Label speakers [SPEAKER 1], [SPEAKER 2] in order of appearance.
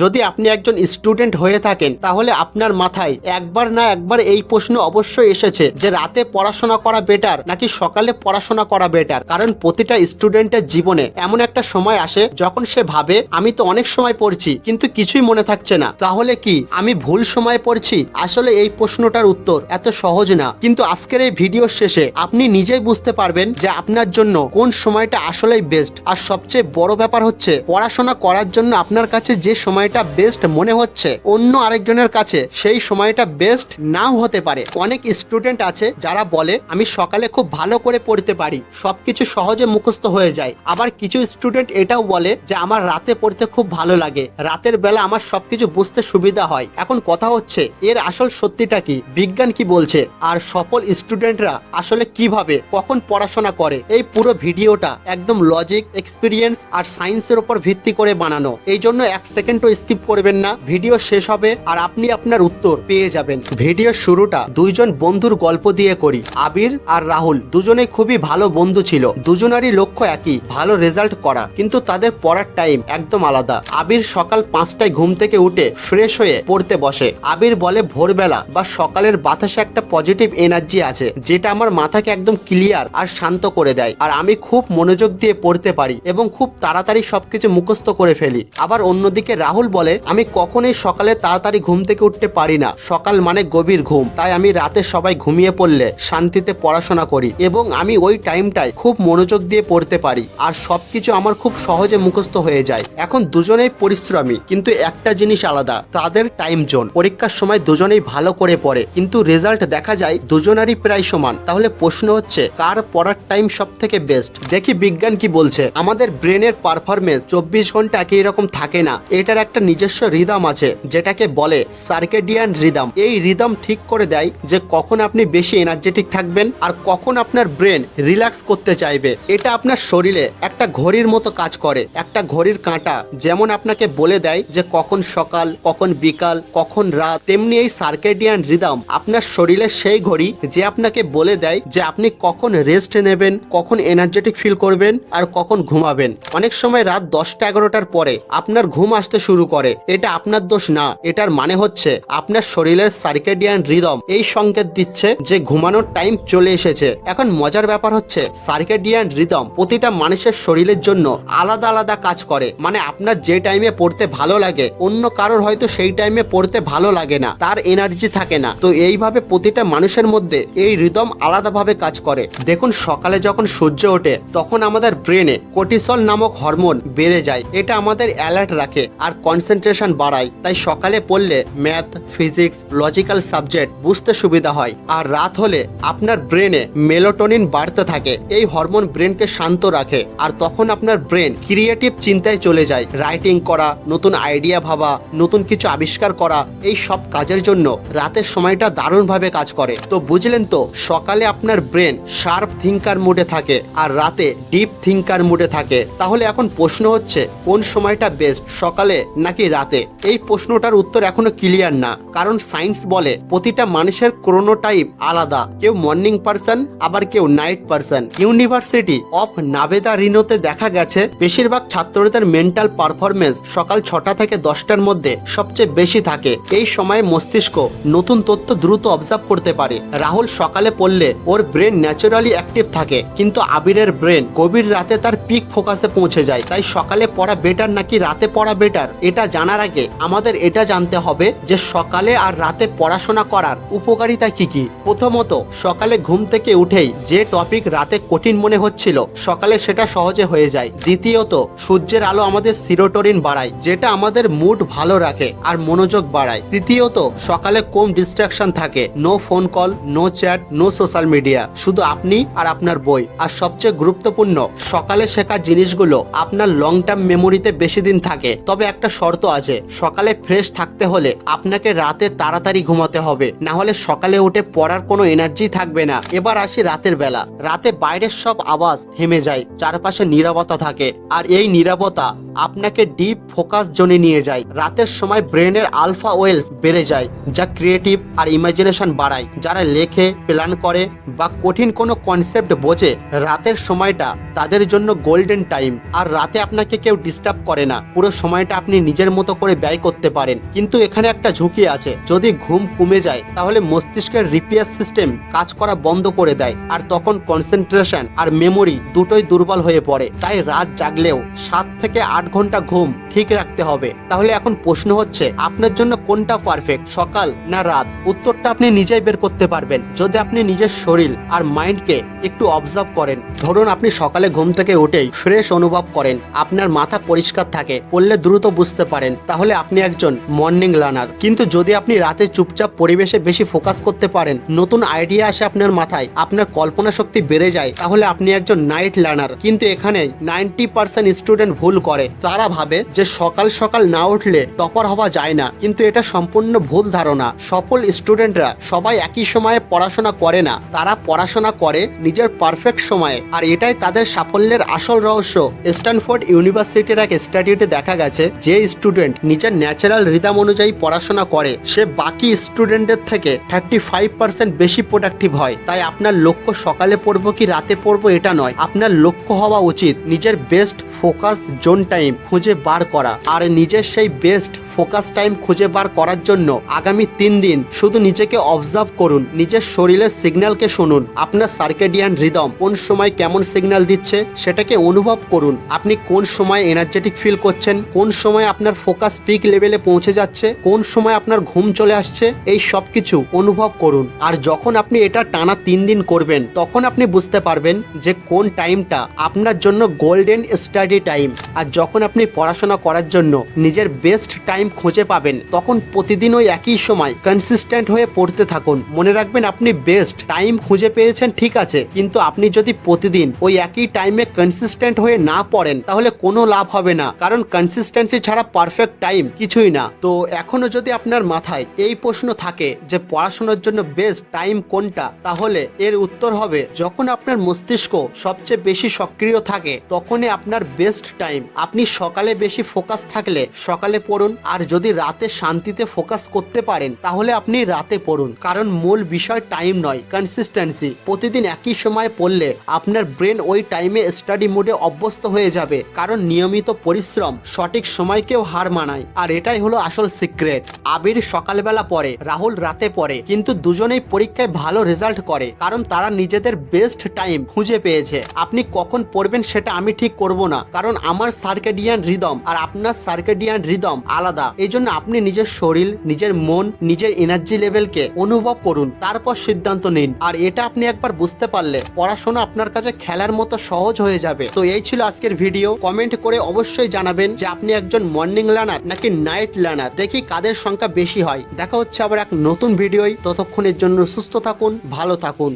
[SPEAKER 1] যদি আপনি একজন স্টুডেন্ট হয়ে থাকেন, তাহলে আপনার মাথায় একবার না একবার এই প্রশ্ন অবশ্যই এসেছে যে রাতে পড়াশোনা করা বেটার নাকি সকালে পড়াশোনা করা বেটার কারণ প্রতিটা স্টুডেন্টের জীবনে এমন একটা সময় আসে যখন সে ভাবে, আমি তো অনেক সময় পড়ছি, কিন্তু কিছুই মনে থাকছে না। তাহলে কি, আমি ভুল সময় পড়ছি? আসলে এই প্রশ্নটার উত্তর এত সহজ না। কিন্তু আজকের এই ভিডিওর শেষে আপনি নিজেই বুঝতে পারবেন যে আপনার জন্য কোন সময়টা আসলেই বেস্ট আর সবচেয়ে বড় ব্যাপার হচ্ছে, পড়াশোনা করার জন্য আপনার কাছে যে সময়টা বেস্ট মনে হচ্ছে। অন্য আরেকজনের কাছে সেই সময়টা বেস্ট নাও হতে পারে। অনেক স্টুডেন্ট আছে যারা বলে, আমি সকালে খুব ভালো করে পড়তে পারি। সবকিছু সহজে মুখস্থ হয়ে যায়। আবার কিছু স্টুডেন্ট এটাও বলে যে, আমার রাতে পড়তে খুব ভালো লাগে। রাতের বেলা আমার সবকিছু বুঝতে সুবিধা হয়। এখন কথা হচ্ছে, এর আসল সত্যিটা কি? বিজ্ঞান কি বলছে? আর সফল স্টুডেন্টরা আসলে কীভাবে? কখন পড়াশোনা করে? এই পুরো ভিডিওটা একদম লজিক এক্সপিরিয়েন্স আর সায়েন্সের উপর ভিত্তি করে বানানো। এই জন্য এক সেকেন্ডও স্কিপ করবেন না। ভিডিও শেষ হবে আর আপনি আপনার উত্তর পেয়ে যাবেন। ভিডিও শুরুটা দুইজন বন্ধুর গল্প দিয়ে করি। আবির আর রাহুল দুজনে খুবই ভালো বন্ধু ছিল। দুজনারই লক্ষ্য একই, ভালো রেজাল্ট করা। কিন্তু তাদের পড়ার টাইম একদম আলাদা। আবির সকাল পাঁচটায় ঘুম থেকে উঠে ফ্রেশ হয়ে পড়তে বসে। আবির বলে, ভোরবেলা বা সকালের বাতাসে একটা পজিটিভ এনার্জি আছে, যেটা আমার মাথাকে একদম ক্লিয়ার আর শান্ত করে দেয়। আর আমি খুব মনোযোগ দিয়ে পড়তে পারি এবং খুব তাড়াতাড়ি সবকিছু মুখস্থ করে ফেলি। আবার অন্যদিকে রাহুল বলে, আমি কখনোই সকালে তাড়াতাড়ি ঘুম থেকে উঠতে পারি না। সকাল মানে গভীর ঘুম। তাই আমি রাতে সবাই ঘুমিয়ে পড়লে শান্তিতে পড়াশোনা করি এবং আমি ওই টাইমটায় খুব মনোযোগ দিয়ে পড়তে পারি। আর সবকিছু আমার খুব সহজে মুখস্থ হয়ে যায়। এখন দুজনেই পরিশ্রমী, কিন্তু একটা জিনিস আলাদা, তাদের টাইম জোন পরীক্ষার সময় দুজনেই ভালো করে পড়ে, কিন্তু রেজাল্ট দেখা যায় দুজনারই প্রায় সমান। তাহলে প্রশ্ন হচ্ছে, কার পড়ার টাইম সব থেকে বেস্ট দেখি বিজ্ঞান কি বলছে। আমাদের ব্রেনের পারফরমেন্স চব্বিশ ঘণ্টা একই রকম থাকে না। এটার একটা নিজস্ব রিদম আছে, যেটাকে বলে সার্কেডিয়ান রিদম। এই রিদম ঠিক করে দেয় যে কখন আপনি বেশি এনার্জেটিক থাকবেন আর কখন আপনার ব্রেন রিল্যাক্স করতে চাইবে। এটা আপনার শরীরে একটা ঘড়ির মতো কাজ করে, একটা ঘড়ির কাঁটা। যেমন আপনাকে বলে দেয় যে কখন সকাল, কখন বিকাল, কখন রাত। তেমনি এই সার্কেডিয়ান রিদম আপনার শরীরে সেই ঘড়ি যে আপনাকে বলে দেয় যে আপনি কখন রেস্ট নেবেন, কখন এনার্জেটিক ফিল করবেন আর কখন ঘুমাবেন। অনেক সময় রাত দশটা এগারোটার পরে আপনার ঘুম আসতে শুরু করে। এটা আপনার দোষ না, এটার মানে হচ্ছে আপনার শরীরের সার্কেডিয়ান রিদম এই সংকেত দিচ্ছে যে ঘুমানোর টাইম চলে এসেছে। এখন মজার ব্যাপার হচ্ছে সার্কেডিয়ান রিদম প্রতিটা মানুষের শরীরের জন্য আলাদা আলাদা কাজ করে। মানে আপনার যে টাইমে পড়তে ভালো লাগে, অন্য কারোর হয়তো সেই টাইমে পড়তে ভালো লাগে না, তার এনার্জি থাকে না। তো এইভাবে প্রতিটা মানুষের মধ্যে এই রিদম আলাদাভাবে কাজ করে। দেখুন, সকালে যখন সূর্য ওঠে, তখন আমাদের ব্রেনে কোর্টিসল নামক হরমোন বেড়ে যায়। এটা আমাদের অ্যালার্ট রাখে। আর কনসেন্ট্রেশন বাড়ায়, তাই সকালে পড়লে ম্যাথ ফিজিক্স লজিক্যাল সাবজেক্ট বুঝতে সুবিধা হয়। আর রাত হলে আপনার ব্রেনে মেলোটোনিন বাড়তে থাকে, এই হরমোন ব্রেনকে শান্ত রাখে। আর তখন আপনার ব্রেন ক্রিয়েটিভ চিন্তায় চলে যায় রাইটিং করা, নতুন আইডিয়া ভাবা, নতুন কিছু আবিষ্কার করা, এই সব কাজের জন্য রাতের সময়টা দারুণভাবে কাজ করে। তো বুঝলেন তো, সকালে আপনার ব্রেন শার্প থিঙ্কার মুডে থাকে, আর রাতে ডিপ থিঙ্কার মুডে থাকে। তাহলে এখন প্রশ্ন হচ্ছে, কোন সময়টা বেস্ট সকালে নাকি রাতে? এই প্রশ্নটার উত্তর এখনও ক্লিয়ার না। কারণ সায়েন্স বলে প্রতিটা মানুষের ক্রোনোটাইপ আলাদা। কেউ মর্নিং পার্সন আবার কেউ night person university of Nevada রিনোতে দেখা গেছে, বেশিরভাগ ছাত্রদের মেন্টাল পারফরমেন্স সকাল ছটা থেকে দশটার মধ্যে সবচেয়ে বেশি থাকে। এই সময়ে মস্তিষ্ক নতুন তথ্য দ্রুত অবজার্ভ করতে পারে। রাহুল সকালে পড়লে ওর ব্রেন ন্যাচারালি অ্যাক্টিভ থাকে, কিন্তু আবিরের ব্রেন গভীর রাতে তার পিক ফোকাসে পৌঁছে যায়। তাই সকালে পড়া বেটার নাকি রাতে পড়া বেটার এটা জানার আগে আমাদের এটা জানতে হবে যে সকালে আর রাতে পড়াশোনা করার উপকারিতা কি কি। প্রথমত, সকালে ঘুম থেকে উঠেই যে টপিক রাতে কঠিন মনে হচ্ছিল, সকালে সেটা সহজে হয়ে যায়। দ্বিতীয়ত, সূর্যের আলো আমাদের সিরোটোরিন বাড়ায়, যেটা আমাদের মুড ভালো রাখে আর মনোযোগ বাড়ায়। তৃতীয়ত, সকালে কম ডিস্ট্রাকশন থাকে no phone call no chat no social media শুধু আপনি আর আপনার বই। আর সবচেয়ে গুরুত্বপূর্ণ, সকালে শেখা জিনিসগুলো আপনার লং টার্ম মেমোরিতে বেশি দিন থাকে, তবে একটা শর্ত আছে। সকালে ফ্রেশ থাকতে হলে আপনাকে রাতে তাড়াতাড়ি ঘুমাতে হবে। না হলে সকালে উঠে পড়ার কোনো এনার্জি থাকবে না। এবার আসি রাতের বেলা। রাতে বাইরের সব আওয়াজ থেমে যায়। চারপাশে নীরবতা থাকে। আর এই নীরবতা আপনাকে ডিপ ফোকাস জোনে নিয়ে যায়। রাতের সময় ব্রেনের আলফা ওয়েলস বেড়ে যায়, যা ক্রিয়েটিভ আর ইমাজিনেশন বাড়ায়। যারা লেখে প্ল্যান করে বা কঠিন কোনো কনসেপ্ট বোঝে, রাতের সময়টা তাদের জন্য গোল্ডেন টাইম আর রাতে আপনাকে কেউ ডিস্টার্ব করে না। পুরো সময়টা আপনি নিজের মতো করে ব্যয় করতে পারেন। কিন্তু এখানে একটা ঝুঁকি আছে। যদি ঘুম কমে যায়, তাহলে মস্তিষ্কের রিপেয়ার সিস্টেম কাজ করা বন্ধ করে দেয় আর তখন কনসেন্ট্রেশন আর মেমোরি দুটোই দুর্বল হয়ে পড়ে। তাই রাত জাগলেও সাত থেকে আট ঘণ্টা ঘুম ঠিক রাখতে হবে। তাহলে এখন প্রশ্ন হচ্ছে, আপনার জন্য কোনটা পারফেক্ট সকাল না রাত? উত্তরটা আপনি নিজেই বের করতে পারবেন। যদি আপনি নিজের শরীর আর মাইন্ডকে একটু অবজার্ভ করেন, ধরুন আপনি সকালে ঘুম থেকে উঠেই ফ্রেশ অনুভব করেন, আপনার মাথা পরিষ্কার থাকে, পড়লে দ্রুত বুঝতে পারেন, তাহলে আপনি একজন মর্নিং লার্নার কিন্তু যদি আপনি রাতে চুপচাপ পরিবেশে বেশি ফোকাস করতে পারেন, নতুন আইডিয়া আসে আপনার মাথায়, আপনার কল্পনা শক্তি বেড়ে যায়, তাহলে আপনি একজন নাইট লার্নার কিন্তু এখানে নাইনটি পার্সেন্ট স্টুডেন্ট ভুল করে। তারা ভাবে যে সকাল সকাল না উঠলে টপার হওয়া যায় না। কিন্তু এটা সম্পূর্ণ ভুল ধারণা। সফল স্টুডেন্টরা সবাই একই সময়ে পড়াশোনা করে না। তারা পড়াশোনা করে নিজের পারফেক্ট সময়ে। আর এটাই তাদের সাফল্যের আসল রহস্য। স্ট্যানফোর্ড ইউনিভার্সিটির এক স্টাডিতে দেখা গেছে যে স্টুডেন্ট নিজের ন্যাচারাল রিদাম অনুযায়ী পড়াশোনা করে। সে বাকি স্টুডেন্টের থেকে থার্টি ফাইভ পার্সেন্ট বেশি প্রোডাক্টিভ হয়। তাই আপনার লক্ষ্য সকালে পড়ব কি রাতে পড়ব এটা নয়। আপনার লক্ষ্য হওয়া উচিত। নিজের বেস্ট ফোকাস জোন টাইম খুঁজে বার করা। আর নিজের সেই বেস্ট ফোকাস টাইম খুঁজে বার করার জন্য আগামী তিন দিন শুধু নিজেকে অবজার্ভ করুন, নিজের শরীরের সিগন্যালকে শুনুন, আপনার সার্কেডিয়ান রিদম কোন সময় কেমন সিগন্যাল দিচ্ছে সেটাকে অনুভব করুন, আপনি কোন সময় এনার্জেটিক ফিল করছেন, কোন সময় আপনার ফোকাস পিক লেভেলে পৌঁছে যাচ্ছে, কোন সময় আপনার ঘুম চলে আসছে, এই সব কিছু অনুভব করুন। আর যখন আপনি এটা টানা তিন দিন করবেন, তখন আপনি বুঝতে পারবেন যে কোন টাইমটা আপনার জন্য গোল্ডেন স্টাডি টাইম আর যখন আপনি পড়াশোনা করার জন্য নিজের বেস্ট টাইম খুঁজে পাবেন। তখন প্রতিদিন ওই একই সময় কনসিস্টেন্ট হয়ে পড়তে থাকুন। মনে রাখবেন আপনি বেস্ট টাইম খুঁজে পেয়েছেন, ঠিক আছে। কিন্তু আপনি যদি প্রতিদিন ওই একই টাইমে কনসিস্টেন্ট হয়ে না পড়েন, তাহলে কোনো লাভ হবে না। কারণ কনসিস্টেন্সি ছাড়া পারফেক্ট টাইম কিছুই না। তো এখনও যদি আপনার মাথায় এই প্রশ্ন থাকে যে পড়াশোনার জন্য বেস্ট টাইম কোনটা, তাহলে এর উত্তর হবে, যখন আপনার মস্তিষ্ক সবচেয়ে বেশি সক্রিয় থাকে, তখনই আপনার বেস্ট টাইম আপনি সকালে বেশি ফোকাস থাকলে সকালে পড়ুন আর যদি রাতে শান্তিতে ফোকাস করতে পারেন, তাহলে আপনি রাতে পড়ুন। কারণ মূল বিষয় টাইম নয় কনসিস্টেন্সি প্রতিদিন একই সময় পড়লে আপনার ব্রেন ওই টাইমে স্টাডি মোডে অভ্যস্ত হয়ে যাবে, কারণ নিয়মিত পরিশ্রম সঠিক সময়কেও হার মানায়। আর এটাই হলো আসল সিক্রেট আবির সকালবেলা পড়ে, রাহুল রাতে পড়ে, কিন্তু দুজনেই পরীক্ষায় ভালো রেজাল্ট করে, কারণ তারা নিজেদের বেস্ট টাইম খুঁজে পেয়েছে। আপনি কখন পড়বেন সেটা আমি ঠিক করব না, কারণ আমার সার্কেডিয়ান রিদম আর আপনার সার্কেডিয়ান রিদম আলাদা। এই জন্য আপনি নিজের শরীর, নিজের মন, নিজের এনার্জি লেভেলকে অনুভব করুন, তারপর সিদ্ধান্ত নিন। আর এটা আপনি একবার বুঝতে পারলে পড়াশোনা আপনার কাছে খেলার মতো সহজ হয়ে যাবে। তো এই ছিল আজকের ভিডিও কমেন্ট করে অবশ্যই জানাবেন যে আপনি একজন মর্নিং লার্নার নাকি নাইট লার্নার দেখি কাদের সংখ্যা বেশি হয়। দেখা হচ্ছে আবার এক নতুন ভিডিওই ততক্ষণের জন্য সুস্থ থাকুন, ভালো থাকুন।